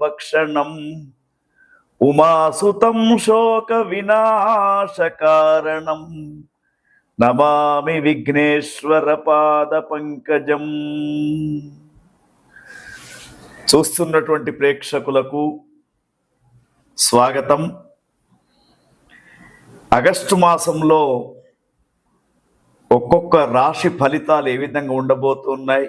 భక్షణం ఉమాసుతం శోక వినాశకారణం. నమామి విఘ్నేశ్వర పాద పంకజం. చూస్తున్నటువంటి ప్రేక్షకులకు స్వాగతం. ఆగస్టు మాసంలో ఒక్కొక్క రాశి ఫలితాలు ఏ విధంగా ఉండబోతున్నాయి?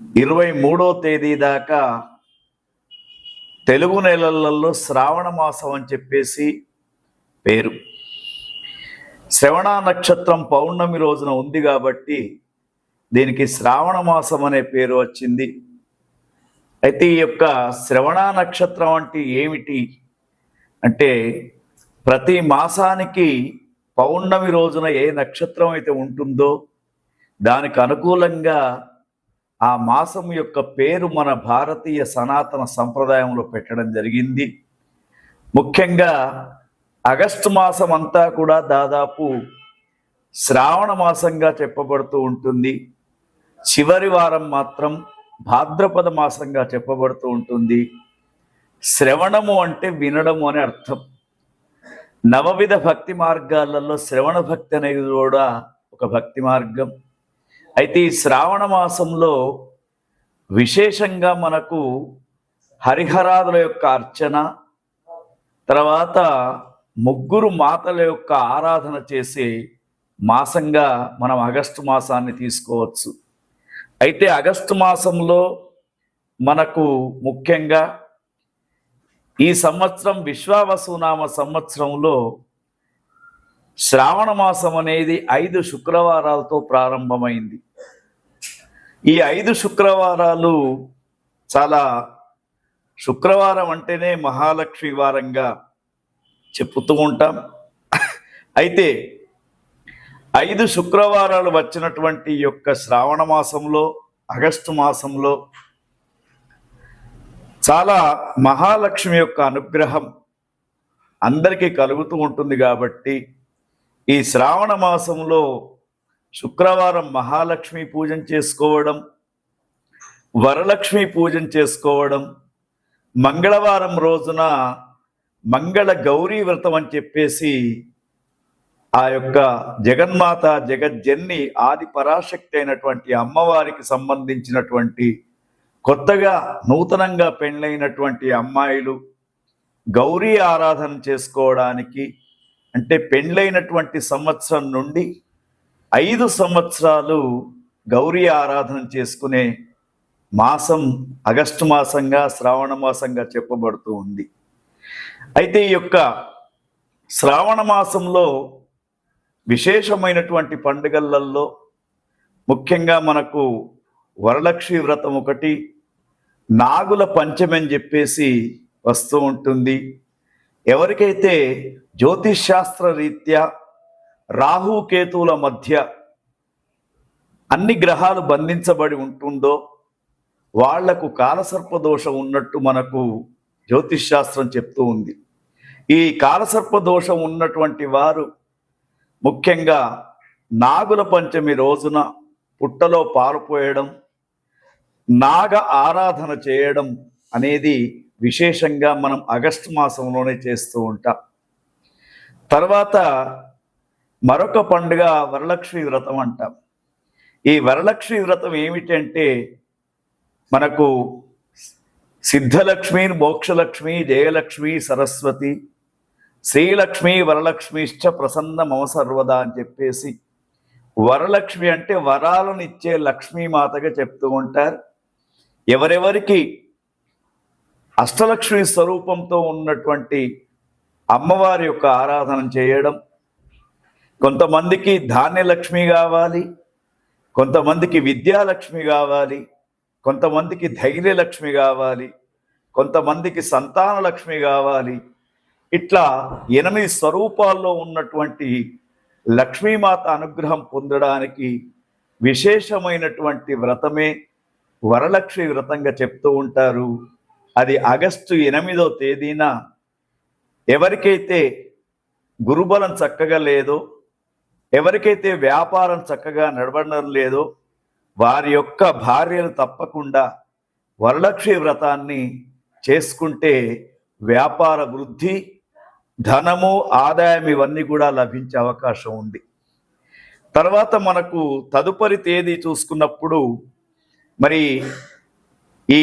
ఇరవై మూడో తేదీ దాకా తెలుగు నెలలలో శ్రావణ మాసం అని చెప్పేసి పేరు. శ్రవణ నక్షత్రం పౌర్ణమి రోజున ఉంది కాబట్టి దీనికి శ్రావణ మాసం అనే పేరు వచ్చింది. అయితే ఈ యొక్క శ్రవణ నక్షత్రం అంటే ఏమిటి? అంటే ప్రతి మాసానికి పౌర్ణమి రోజున ఏ నక్షత్రం అయితే ఉంటుందో దానికి అనుకూలంగా ఆ మాసం యొక్క పేరు మన భారతీయ సనాతన సంప్రదాయంలో పెట్టడం జరిగింది. ముఖ్యంగా ఆగస్టు మాసం అంతా కూడా దాదాపు శ్రావణ మాసంగా చెప్పబడుతూ ఉంటుంది. చివరి వారం మాత్రం భాద్రపద మాసంగా చెప్పబడుతూ ఉంటుంది. శ్రవణము అంటే వినడము అని అర్థం. నవవిధ భక్తి మార్గాలలో శ్రవణ భక్తి అనేది కూడా ఒక భక్తి మార్గం. అయితే ఈ శ్రావణ మాసంలో విశేషంగా మనకు హరిహరాదుల యొక్క అర్చన తర్వాత ముగ్గురు మాతల యొక్క ఆరాధన చేసే మాసంగా మనం ఆగస్టు మాసాన్ని తీసుకోవచ్చు. అయితే ఆగస్టు మాసంలో మనకు ముఖ్యంగా ఈ సంవత్సరం విశ్వావసునామ సంవత్సరంలో శ్రావణ మాసం అనేది ఐదు శుక్రవారాలతో ప్రారంభమైంది. ఈ ఐదు శుక్రవారాలు చాలా శుక్రవారం అంటేనే మహాలక్ష్మి వారంగా చెప్పుతూ ఉంటాం. అయితే ఐదు శుక్రవారాలు వచ్చినటువంటి యొక్క శ్రావణ మాసంలో ఆగస్టు మాసంలో చాలా మహాలక్ష్మి యొక్క అనుగ్రహం అందరికీ కలుగుతూ ఉంటుంది కాబట్టి ఈ శ్రావణ మాసంలో శుక్రవారం మహాలక్ష్మి పూజం చేసుకోవడం వరలక్ష్మి పూజం చేసుకోవడం మంగళవారం రోజున మంగళ గౌరీ వ్రతం అని చెప్పేసి ఆ యొక్క జగన్మాత జగజ్జన్ని ఆది పరాశక్తి అయినటువంటి అమ్మవారికి సంబంధించినటువంటి కొత్తగా నూతనంగా పెళ్ళైనటువంటి అమ్మాయిలు గౌరీ ఆరాధన చేసుకోవడానికి అంటే పెండ్లైనటువంటి సంవత్సరం నుండి ఐదు సంవత్సరాలు గౌరీ ఆరాధన చేసుకునే మాసం ఆగస్టు మాసంగా శ్రావణ మాసంగా చెప్పబడుతూ ఉంది. అయితే ఈ యొక్క శ్రావణ మాసంలో విశేషమైనటువంటి పండుగలలో ముఖ్యంగా మనకు వరలక్ష్మి వ్రతం ఒకటి నాగుల పంచమని అని చెప్పేసి వస్తూ ఉంటుంది. ఎవరికైతే జ్యోతిష్శాస్త్ర రీత్యా రాహుకేతువుల మధ్య అన్ని గ్రహాలు బంధించబడి ఉంటుందో వాళ్ళకు కాలసర్ప దోషం ఉన్నట్టు మనకు జ్యోతిష్శాస్త్రం చెప్తూ ఉంది. ఈ కాలసర్ప దోషం ఉన్నటువంటి వారు ముఖ్యంగా నాగుల పంచమి రోజున పుట్టలో పాలుపోయడం నాగ ఆరాధన చేయడం అనేది విశేషంగా మనం ఆగస్టు మాసంలోనే చేస్తూ ఉంటాం. తర్వాత మరొక పండుగ వరలక్ష్మి వ్రతం అంటాం. ఈ వరలక్ష్మి వ్రతం ఏమిటంటే మనకు సిద్ధలక్ష్మి మోక్షలక్ష్మి జయలక్ష్మి సరస్వతి శ్రీలక్ష్మి వరలక్ష్మిశ్చ ప్రసన్న మమ సర్వదా అని చెప్పేసి వరలక్ష్మి అంటే వరాలను ఇచ్చే లక్ష్మీమాతగా చెప్తూ ఉంటారు. ఎవరెవరికి అష్టలక్ష్మి స్వరూపంతో ఉన్నటువంటి అమ్మవారి యొక్క ఆరాధన చేయడం కొంతమందికి ధాన్యలక్ష్మి కావాలి కొంతమందికి విద్యాలక్ష్మి కావాలి కొంతమందికి ధైర్యలక్ష్మి కావాలి కొంతమందికి సంతాన లక్ష్మి కావాలి. ఇట్లా ఎనిమిది స్వరూపాల్లో ఉన్నటువంటి లక్ష్మీమాత అనుగ్రహం పొందడానికి విశేషమైనటువంటి వ్రతమే వరలక్ష్మి వ్రతంగా చెప్తూ ఉంటారు. అది ఆగస్టు ఎనిమిదో తేదీన ఎవరికైతే గురుబలం చక్కగా లేదో ఎవరికైతే వ్యాపారం చక్కగా నడవడం లేదో వారి యొక్క భార్యలు తప్పకుండా వరలక్ష్మి వ్రతాన్ని చేసుకుంటే వ్యాపార వృద్ధి ధనము ఆదాయం ఇవన్నీ కూడా లభించే అవకాశం ఉంది. తర్వాత మనకు తదుపరి తేదీ చూసుకున్నప్పుడు మరి ఈ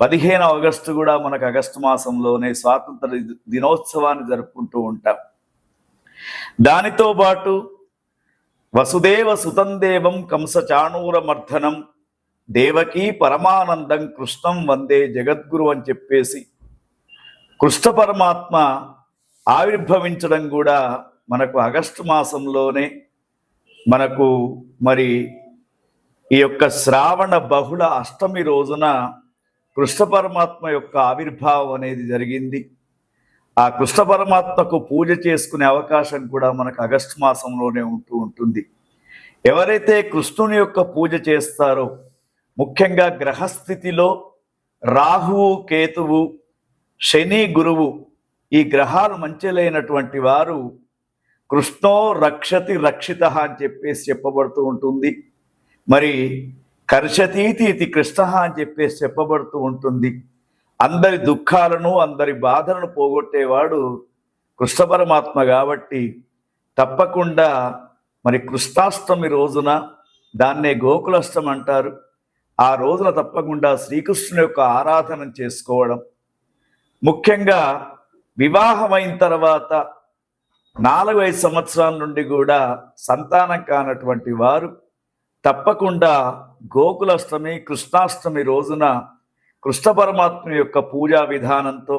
పదిహేను ఆగస్టు కూడా మనకు ఆగస్టు మాసంలోనే స్వాతంత్ర దినోత్సవాన్ని జరుపుకుంటూ ఉంటాం. దానితో పాటు వసుదేవ సుతందేవం కంస చాణూర మర్ధనం దేవకీ పరమానందం కృష్ణం వందే జగద్గురు అని చెప్పేసి కృష్ణ పరమాత్మ ఆవిర్భవించడం కూడా మనకు ఆగస్టు మాసంలోనే మనకు మరి ఈ యొక్క శ్రావణ బహుళ అష్టమి రోజున కృష్ణ పరమాత్మ యొక్క ఆవిర్భావం అనేది జరిగింది. ఆ కృష్ణ పరమాత్మకు పూజ చేసుకునే అవకాశం కూడా మనకు ఆగస్టు మాసంలోనే ఉంటూ ఉంటుంది. ఎవరైతే కృష్ణుని యొక్క పూజ చేస్తారో ముఖ్యంగా గ్రహస్థితిలో రాహువు కేతువు శని గురువు ఈ గ్రహాలు మంచిలైనటువంటి వారు కృష్ణో రక్షతి రక్షిత అని చెప్పేసి చెప్పబడుతూ ఉంటుంది. మరి కర్షతీతి ఇది కృష్ణ అని చెప్పేసి చెప్పబడుతూ ఉంటుంది. అందరి దుఃఖాలను అందరి బాధలను పోగొట్టేవాడు కృష్ణ పరమాత్మ కాబట్టి తప్పకుండా మరి కృష్ణాష్టమి రోజున దాన్నే గోకులాష్టం అంటారు. ఆ రోజున తప్పకుండా శ్రీకృష్ణుని యొక్క ఆరాధన చేసుకోవడం. ముఖ్యంగా వివాహమైన తర్వాత నాలుగు ఐదు సంవత్సరాల నుండి కూడా సంతానం కానటువంటి వారు తప్పకుండా గోకులాష్టమి కృష్ణాష్టమి రోజున కృష్ణ పరమాత్మ యొక్క పూజా విధానంతో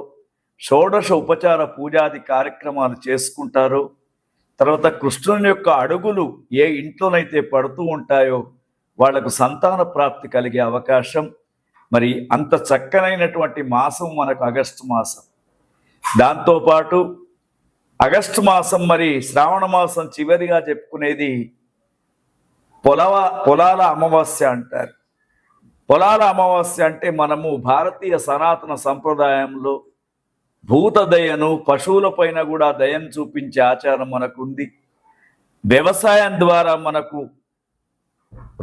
షోడశ ఉపచార పూజాది కార్యక్రమాలు చేసుకుంటారో. తర్వాత కృష్ణుని యొక్క అడుగులు ఏ ఇంట్లోనైతే పడుతూ ఉంటాయో వాళ్ళకు సంతాన ప్రాప్తి కలిగే అవకాశం. మరి అంత చక్కనైనటువంటి మాసం మనకు ఆగస్టు మాసం. దాంతోపాటు ఆగస్టు మాసం మరి శ్రావణ మాసం చివరిగా చెప్పుకునేది పొలవ పొలాల అమావాస్య అంటారు. పొలాల అమావాస్య అంటే మనము భారతీయ సనాతన సంప్రదాయంలో భూత దయను పశువులపైన కూడా దయం చూపించే ఆచారం మనకుంది. వ్యవసాయం ద్వారా మనకు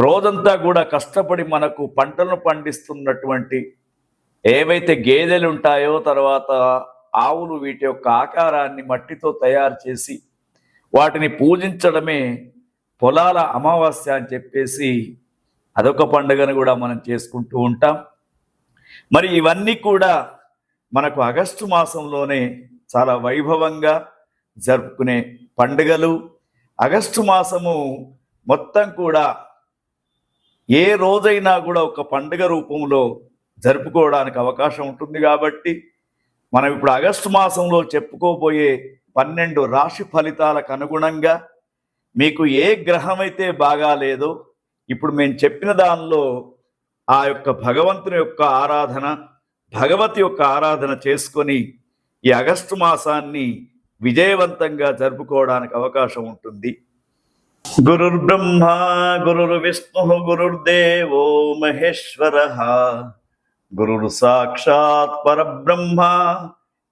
రోజంతా కూడా కష్టపడి మనకు పంటలను పండిస్తున్నటువంటి ఏవైతే గేదెలు ఉంటాయో తర్వాత ఆవులు వీటి యొక్క ఆకారాన్ని మట్టితో తయారు చేసి వాటిని పూజించడమే పొలాల అమావాస్య అని చెప్పేసి అదొక పండుగను కూడా మనం చేసుకుంటూ ఉంటాం. మరి ఇవన్నీ కూడా మనకు ఆగస్టు మాసంలోనే చాలా వైభవంగా జరుపుకునే పండుగలు. ఆగస్టు మాసము మొత్తం కూడా ఏ రోజైనా కూడా ఒక పండుగ రూపంలో జరుపుకోవడానికి అవకాశం ఉంటుంది కాబట్టి మనం ఇప్పుడు ఆగస్టు మాసంలో చెప్పుకోబోయే పన్నెండు రాశి ఫలితాలకు అనుగుణంగా మీకు ఏ గ్రహం అయితే బాగా లేదో ఇప్పుడు మేము చెప్పిన దానిలో ఆ యొక్క భగవంతుని యొక్క ఆరాధన భగవతి యొక్క ఆరాధన చేసుకొని ఈ ఆగస్టు మాసాన్ని విజయవంతంగా జరుపుకోవడానికి అవకాశం ఉంటుంది. గురుర్బ్రహ్మ గురుర్ విష్ణు గురుర్దేవో మహేశ్వర. గురుర్ సాక్షాత్ పరబ్రహ్మ.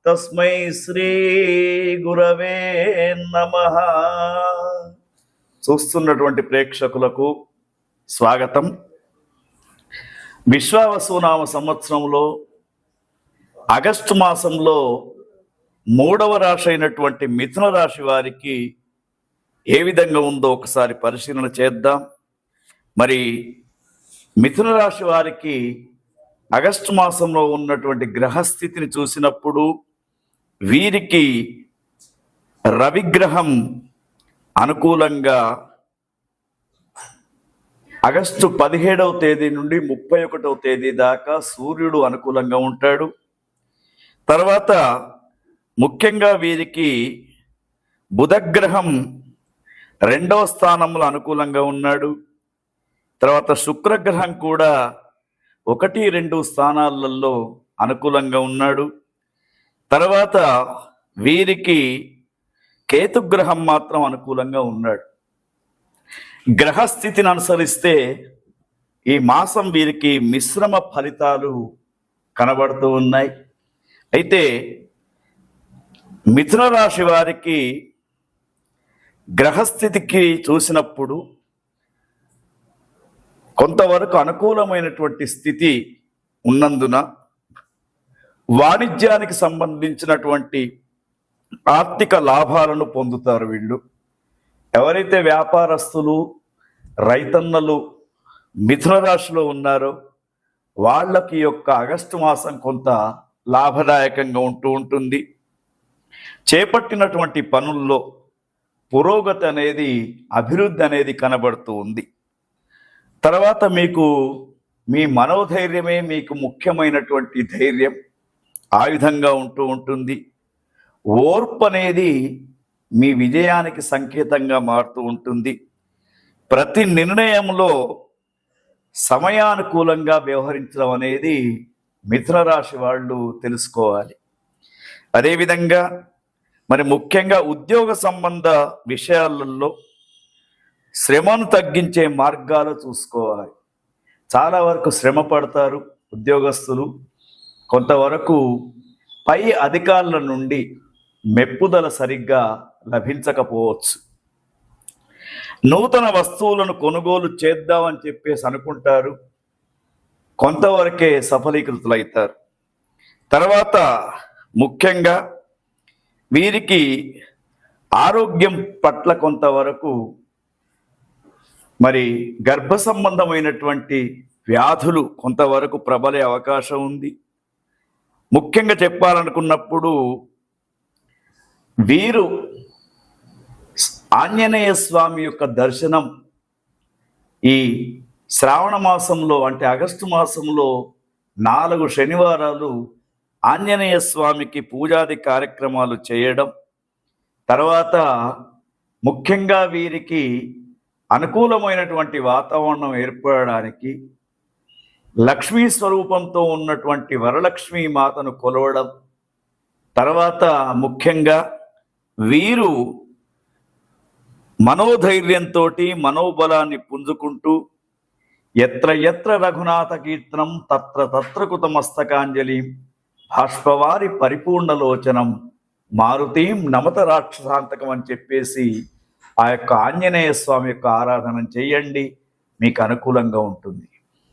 తస్మై శ్రీ గురవే నమ. చూస్తున్నటువంటి ప్రేక్షకులకు స్వాగతం. విశ్వావసునామ సంవత్సరంలో ఆగస్టు మాసంలో మూడవ రాశి అయినటువంటి మిథున రాశి వారికి ఏ విధంగా ఉందో ఒకసారి పరిశీలన చేద్దాం. మరి మిథున రాశి వారికి ఆగస్టు మాసంలో ఉన్నటువంటి గ్రహస్థితిని చూసినప్పుడు వీరికి రవిగ్రహం అనుకూలంగా ఆగస్టు పదిహేడవ తేదీ నుండి ముప్పై ఒకటవ తేదీ దాకా సూర్యుడు అనుకూలంగా ఉంటాడు. తర్వాత ముఖ్యంగా వీరికి బుధగ్రహం రెండవ స్థానంలో అనుకూలంగా ఉన్నాడు. తర్వాత శుక్రగ్రహం కూడా ఒకటి రెండు స్థానాలలో అనుకూలంగా ఉన్నాడు. తర్వాత వీరికి కేతుగ్రహం మాత్రం అనుకూలంగా ఉన్నాడు. గ్రహస్థితిని అనుసరిస్తే ఈ మాసం వీరికి మిశ్రమ ఫలితాలు కనబడుతూ ఉన్నాయి. అయితే మిథున రాశి వారికి గ్రహస్థితికి చూసినప్పుడు కొంతవరకు అనుకూలమైనటువంటి స్థితి ఉన్నందున వాణిజ్యానికి సంబంధించినటువంటి ఆర్థిక లాభాలను పొందుతారు వీళ్ళు. ఎవరైతే వ్యాపారస్తులు రైతన్నలు మిథున రాశిలో ఉన్నారో వాళ్ళకి యొక్క ఆగస్టు మాసం కొంత లాభదాయకంగా ఉంటూ ఉంటుంది. చేపట్టినటువంటి పనుల్లో పురోగతి అనేది అభివృద్ధి అనేది కనబడుతూ ఉంది. తర్వాత మీకు మీ మనోధైర్యమే మీకు ముఖ్యమైనటువంటి ధైర్యం. ఆయుధంగా ఉంటూ ఉంటుంది. ఓర్పు అనేది మీ విజయానికి సంకేతంగా మారుతూ ఉంటుంది. ప్రతి నిర్ణయంలో సమయానుకూలంగా వ్యవహరించడం అనేది మిథునరాశి వాళ్ళు తెలుసుకోవాలి. అదేవిధంగా మరి ముఖ్యంగా ఉద్యోగ సంబంధ విషయాలలో శ్రమను తగ్గించే మార్గాలు చూసుకోవాలి. చాలా వరకు శ్రమ పడతారు ఉద్యోగస్తులు. కొంతవరకు పై అధికారుల నుండి మెప్పుదల సరిగ్గా లభించకపోవచ్చు. నూతన వస్తువులను కొనుగోలు చేద్దామని చెప్పేసి అనుకుంటారు. కొంతవరకే సఫలీకృతులవుతారు తర్వాత ముఖ్యంగా వీరికి ఆరోగ్యం పట్ల కొంతవరకు మరి గర్భ సంబంధమైనటువంటి వ్యాధులు కొంతవరకు ప్రబలే అవకాశం ఉంది. ముఖ్యంగా చెప్పాలనుకున్నప్పుడు వీరు ఆంజనేయ స్వామి యొక్క దర్శనం ఈ శ్రావణ మాసంలో అంటే ఆగస్టు మాసంలో నాలుగు శనివారాలు ఆంజనేయ స్వామికి పూజాది కార్యక్రమాలు చేయడం తర్వాత ముఖ్యంగా వీరికి అనుకూలమైనటువంటి వాతావరణం ఏర్పడడానికి లక్ష్మీ స్వరూపంతో ఉన్నటువంటి వరలక్ష్మీ మాతను కొలవడం తర్వాత ముఖ్యంగా వీరు మనోధైర్యంతో మనోబలాన్ని పుంజుకుంటూ ఎత్ర ఎత్ర రఘునాథ కీర్తనం తత్ర తత్రకుత మస్తకాంజలి బాష్పవారి పరిపూర్ణలోచనం మారుతీం నమత రాక్షసాంతకం అని చెప్పేసి ఆ యొక్క ఆంజనేయ స్వామి యొక్క ఆరాధన చేయండి. మీకు అనుకూలంగా ఉంటుంది.